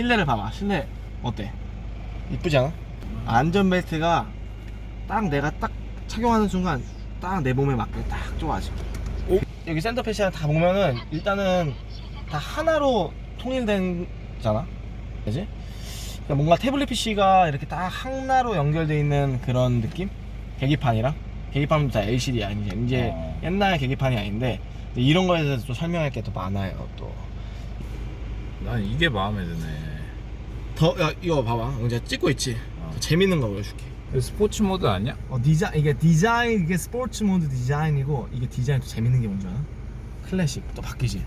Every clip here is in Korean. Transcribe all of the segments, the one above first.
실내를 봐봐 실내 어때? 이쁘지 않아? 안전벨트가 딱 내가 딱 착용하는 순간 딱 내 몸에 맞게 딱 좋아지 여기 센터 패시아 다 보면은 일단은 다 하나로 통일된잖아 그지? 그러니까 뭔가 태블릿 PC가 이렇게 딱 하나로 연결돼 있는 그런 느낌? 계기판이랑 계기판도 다 LCD야 이제 이제 어. 옛날 계기판이 아닌데 이런 거에 대해서 좀 설명할 게 더 많아요 또 난 이게 마음에 드네. 더, 야, 이거 봐봐. 이제 찍고 있지. 어. 더 재밌는 거 보여줄게. 이거 스포츠 모드 아니야? 어, 디자 이게 디자인, 이게 스포츠 모드 디자인이고, 이게 디자인 또 재밌는 게 뭔지 알아? 클래식. 또 바뀌지.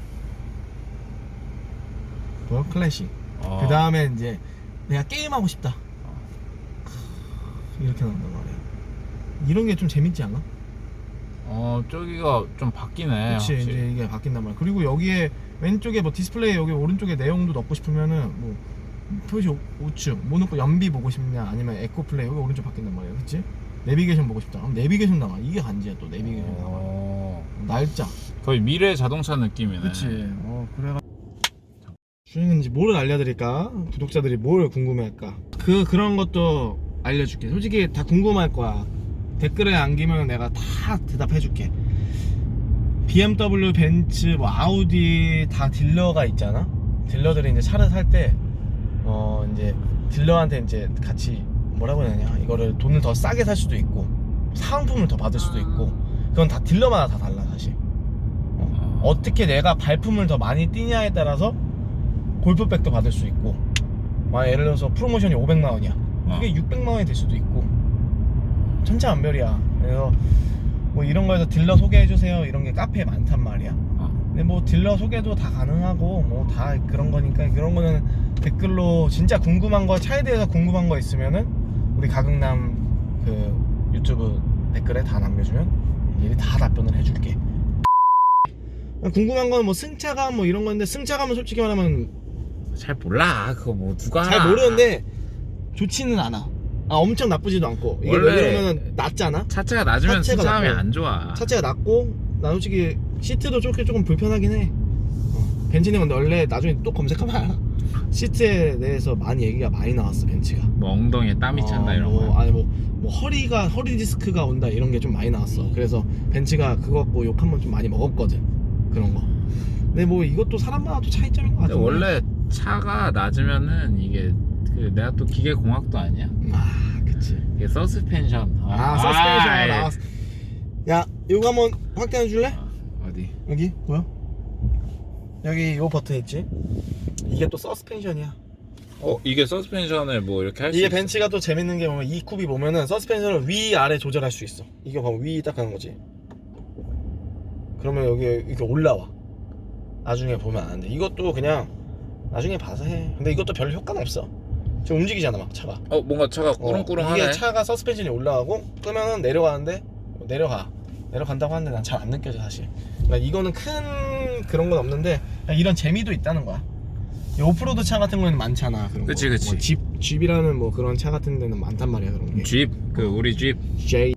보여? 클래식. 어. 그 다음에 이제, 내가 게임하고 싶다. 이렇게 나온단 말이야. 이런 게 좀 재밌지 않아? 어 저기가 좀 바뀌네. 그렇지 확실히. 이제 이게 바뀐단 말이야 그리고 여기에 왼쪽에 뭐 디스플레이 여기 오른쪽에 내용도 넣고 싶으면은 뭐 표시 우- 우측 뭐 넣고 연비 보고 싶냐 아니면 에코 플레이 여기 오른쪽 바뀐단 말이야 그치? 내비게이션 보고 싶다. 그럼 내비게이션 나와. 이게 간지야 또 내비게이션 나와. 어. 날짜. 거의 미래 자동차 느낌이네. 그치. 어 그래가 주행은 이제 뭐를 알려드릴까? 구독자들이 뭘 궁금해할까? 그 그런 것도 알려줄게. 솔직히 다 궁금할 거야. 댓글에 남기면 내가 다 대답해줄게. BMW, 벤츠, 뭐 아우디 다 딜러가 있잖아? 딜러들이 이제 차를 살 때 어 이제 딜러한테 이제 같이 뭐라고 해야 되냐? 이거를 돈을 더 싸게 살 수도 있고 사은품을 더 받을 수도 있고 그건 다 딜러마다 다 달라 사실. 어, 어떻게 내가 발품을 더 많이 띄냐에 따라서 골프백도 받을 수 있고 막 예를 들어서 프로모션이 500만 원이야. 그게 600만 원이 될 수도 있고 천차만별이야. 그래서 뭐 이런 거에서 딜러 소개해 주세요. 이런 게 카페에 많단 말이야. 어. 근데 뭐 딜러 소개도 다 가능하고 뭐 다 그런 거니까 그런 거는 댓글로 진짜 궁금한 거 차에 대해서 궁금한 거 있으면은 우리 가극남 그 유튜브 댓글에 다 남겨주면 일이 다 답변을 해줄게 궁금한 건 뭐 승차감 뭐 이런 건데 승차감은 솔직히 말하면 잘 몰라. 그거 뭐 누가 잘. 모르는데 좋지는 않아 아 엄청 나쁘지도 않고 이게 왜 원래- 그러면은 낮잖아 차체가 낮으면 차체가 승차감이 낮고. 안 좋아. 차체가 낮고 나 솔직히 시트도 조금 조금 불편하긴 해 어, 벤츠는 근데 원래 나중에 또 검색하면 알아 시트에 대해서 많이 얘기가 많이 나왔어 벤츠가 뭐 엉덩이에 땀이 찬다 어, 이런 뭐, 거. 아니 뭐, 뭐 허리가 허리 디스크가 온다 이런 게 좀 많이 나왔어 그래서 벤츠가 그거 갖고 욕 한 번 좀 많이 먹었거든 그런 거 근데 뭐 이것도 사람마다 또 차이점인 것 근데 같은데 원래 차가 낮으면은 이게 그 내가 또 기계 공학도 아니야. 아 그치 이게 서스펜션. 아 서스펜션 아이. 나왔어 야 이거 한번 확대해 줄래? 어, 어디? 여기? 보여? 여기 요 버튼 있지? 이게 또 서스펜션이야. 어 이게 서스펜션을 뭐 이렇게 할 수 이게 있어? 벤츠가 또 재밌는 게 보면 이 쿱이 보면은 서스펜션을 위 아래 조절할 수 있어. 이거 봐봐. 위 딱 하는 거지. 그러면 여기 이렇게 올라와. 나중에 보면 안 돼. 이것도 그냥 나중에 봐서 해. 근데 이것도 별 효과는 없어. 지금 움직이잖아 막 차가. 어 뭔가 차가 어, 꾸렁꾸렁하네. 이게 차가 서스펜션이 올라가고 끄면은 내려가는데 내려가. 내려간다고 하는데 난 잘 안 느껴져 사실 그러니까 이거는 큰 그런 건 없는데 그냥 이런 재미도 있다는 거야 이 오프로드 차 같은 거는 많잖아 그런 그치, 거. 그치. 뭐 집, 집이라는 뭐 그런 차 같은 데는 많단 말이야 그런 게 집, 그 우리 집. J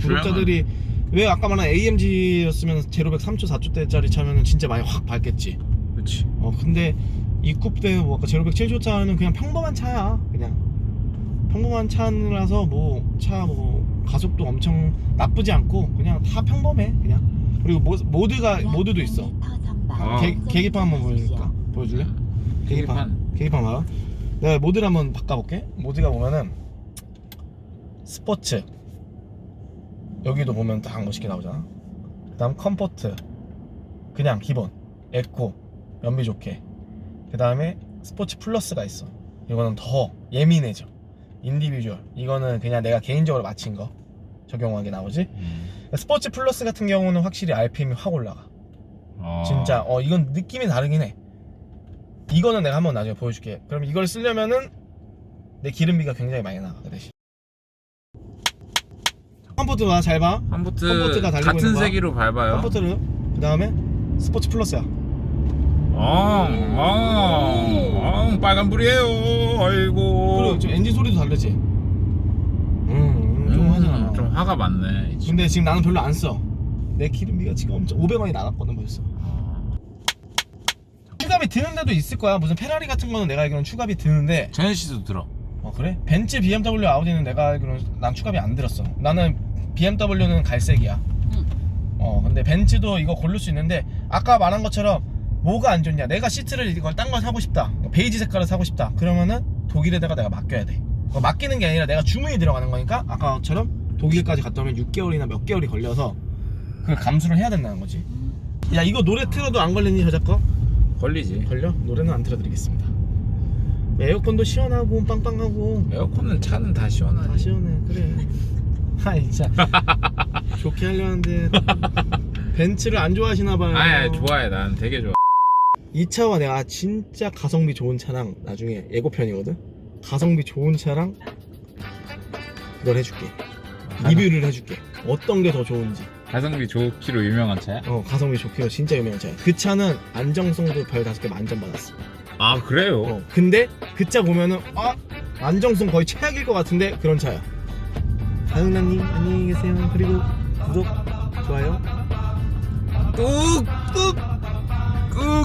구독자들이 왜 아까 말한 AMG였으면 제로백 3초 4초 대짜리 차면은 진짜 많이 확 밟겠지 그렇지. 어 근데 이 쿱대 뭐 아까 제로백 7초 차는 그냥 평범한 차야 그냥 평범한 차라서 뭐 차 뭐 가속도 엄청 나쁘지 않고 그냥 다 평범해 그냥. 그리고 모, 모드가 모드도 있어. 아. 계, 계기판 한번 보여줄까? 보여줄래? 계기판. 계기판. 봐봐. 내가 모드를 한번 바꿔볼게. 모드가 보면은 스포츠. 여기도 보면 딱 멋있게 나오잖아. 그 다음 컴포트. 그냥 기본. 에코 연비 좋게. 그 다음에 스포츠 플러스가 있어. 이거는 더 예민해져. 인디비주얼. 이거는 그냥 내가 개인적으로 맞힌 거 적용하게 나오지 음. 스포츠 플러스 같은 경우는 확실히 RPM이 확 올라가 어. 진짜 어 이건 느낌이 다르긴 해 이거는 내가 한번 나중에 보여줄게 그럼 이걸 쓰려면은 내 기름비가 굉장히 많이 나가 그 대신 컴포트 봐 잘 봐 컴포트 컴포트가 달리고 같은 있는 거야? 세기로 밟아요. 컴포트를 그 다음에 스포츠 플러스야 엉, 엉, 엉, 빨간불이에요. 아이고. 그리고 지금 엔진 소리도 다르지 화가 많네. 근데 지금 나는 별로 안 써 내 기름비가 지금 엄청 500원이 나갔거든 벌써. 어. 일단 추가비 드는 데도 있을 거야. 무슨 페라리 같은 거는 내가 알기로는 추가비 드는데. 제네시스도 들어. 어 그래? 벤츠, BMW, 아우디는 내가 알기로는 난 추가비 안 들었어. 나는 BMW는 갈색이야. 응. 어 근데 벤츠도 이거 고를 수 있는데 아까 말한 것처럼 뭐가 안 좋냐. 내가 시트를 이걸 딴거 사고 싶다. 베이지 색깔을 사고 싶다. 그러면은 독일에다가 내가 맡겨야 돼. 어, 맡기는 게 아니라 내가 주문이 들어가는 거니까 아까처럼 독일까지 갔다 오면 6개월이나 몇 개월이 걸려서 그걸 감수를 해야 된다는 거지. 야 이거 노래 틀어도 안 걸리니 저작 거? 걸리지. 걸려? 노래는 안 틀어드리겠습니다. 에어컨도 시원하고 빵빵하고. 에어컨은 차는 다 시원하지. 다 시원해 그래. 아이 진짜. 좋게 하려는데. 벤츠를 안 좋아하시나 봐요. 아니, 아니 좋아해. 난 되게 좋아. 이 차와 내가 진짜 가성비 좋은 차랑 나중에 예고편이거든? 가성비 좋은 차랑 그걸 해줄게 리뷰를 해줄게. 어떤 게 더 좋은지. 가성비 좋기로 유명한 차야? 어 가성비 좋기로 진짜 유명한 차야. 그 차는 안정성도 별 다섯 개 만점 받았어. 아 그래요? 어 근데 그 차 보면은 아 안정성 거의 최악일 것 같은데 그런 차야. 다영란님 안녕히 계세요. 그리고 구독 좋아요. 꾹 꾹 꾹